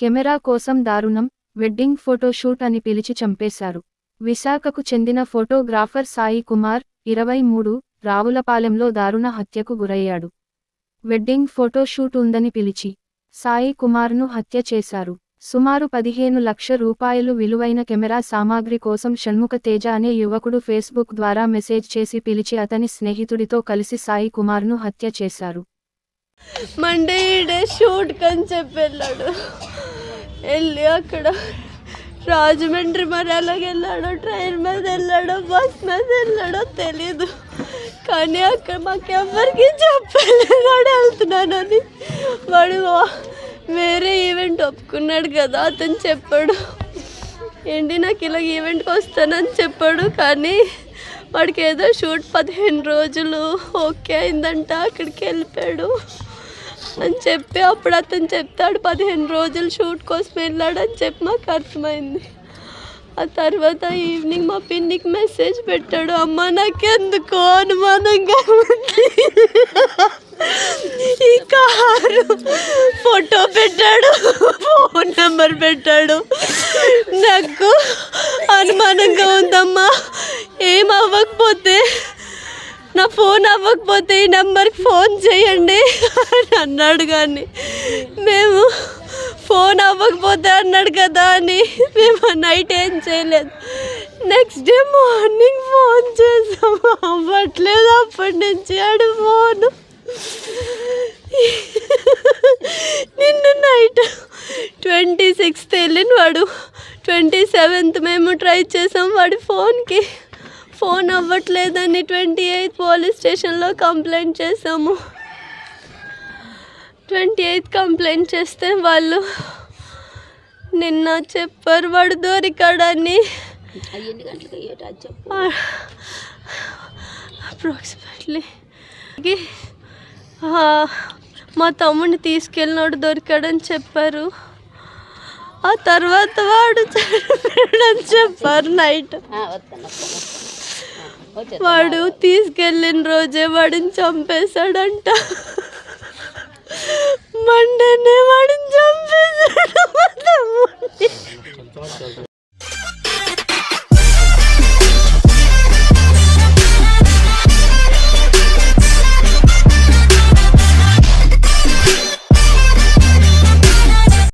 Camera కోసం దారుణం wedding photoshoot అని పిలిచి చంపేశారు. విశాఖకు చెందిన ఫోటోగ్రాఫర్ సాయి కుమార్ ఇరవై మూడు రావులపాలెంలో దారుణ హత్యకు గురయ్యాడు. వెడ్డింగ్ ఫోటోషూట్ ఉందని పిలిచి సాయి కుమార్ను హత్య చేశారు. సుమారు పదిహేను లక్ష రూపాయలు విలువైన కెమెరా సామాగ్రి కోసం షణ్ముఖ తేజ అనే యువకుడు ఫేస్బుక్ ద్వారా మెసేజ్ చేసి పిలిచి అతని స్నేహితుడితో కలిసి సాయి కుమార్ను హత్య చేశారు. మండే డే షూట్ కని చెప్పి వెళ్ళాడు. వెళ్ళి అక్కడ రాజమండ్రి మరి ఎలాగ వెళ్ళాడో ట్రైన్ మీద వెళ్ళాడో బస్ మీద వెళ్ళాడో తెలీదు. కానీ అక్కడ మాకెవ్వరికి చెప్పలేదు వాడు వెళ్తున్నానని. వాడు వేరే ఈవెంట్ ఒప్పుకున్నాడు కదా అతను చెప్పాడు. ఏంటి నాకు ఇలా ఈవెంట్కి వస్తానని చెప్పాడు కానీ వాడికి ఏదో షూట్ పదిహేను రోజులు ఓకే అయిందంట అక్కడికి వెళ్ళిపోయాడు. అని చెప్పి అప్పుడు అతను చెప్తాడు పదిహేను రోజులు షూట్ కోసం వెళ్ళాడని చెప్పి మాకు అర్థమైంది. ఆ తర్వాత ఈవినింగ్ మా పిన్నికి మెసేజ్ పెట్టాడు అమ్మ నాకెందుకో అనుమానంగా ఉంది ఈ కారు ఫోటో పెట్టాడు ఫోన్ నెంబర్ పెట్టాడు. నాకు అనుమానంగా ఉందమ్మా. ఏం అవ్వకపోతే నా ఫోన్ అవ్వకపోతే ఈ నెంబర్కి ఫోన్ చేయండి అని అన్నాడు కానీ మేము ఫోన్ అవ్వకపోతే అన్నాడు కదా అని మేము నైట్ ఏం చేయలేదు. నెక్స్ట్ డే మార్నింగ్ ఫోన్ చేసాము. అవ్వట్లేదు అప్పటి నుంచి ఆడు ఫోను నిన్న నైట్ ట్వంటీ సిక్స్త్ వెళ్ళిన వాడు ట్వంటీ సెవెంత్ మేము ట్రై చేసాం. వాడి ఫోన్కి ఫోన్ అవ్వట్లేదని ట్వంటీ ఎయిత్ పోలీస్ స్టేషన్లో కంప్లైంట్ చేసాము. ట్వంటీ ఎయిత్ కంప్లైంట్ చేస్తే వాళ్ళు నిన్న చెప్పారు వాడు దొరికాడని. అప్రాక్సిమేట్లీ మా తమ్ముడిని తీసుకెళ్ళినోడు దొరికాడని చెప్పారు. ఆ తర్వాత వాడు చనిపోయాడని చెప్పారు నైట్. వాడు తీసుకెళ్ళిన రోజే వాడిని చంపేశాడంట. మండేనే వాడిని చంపేశాడు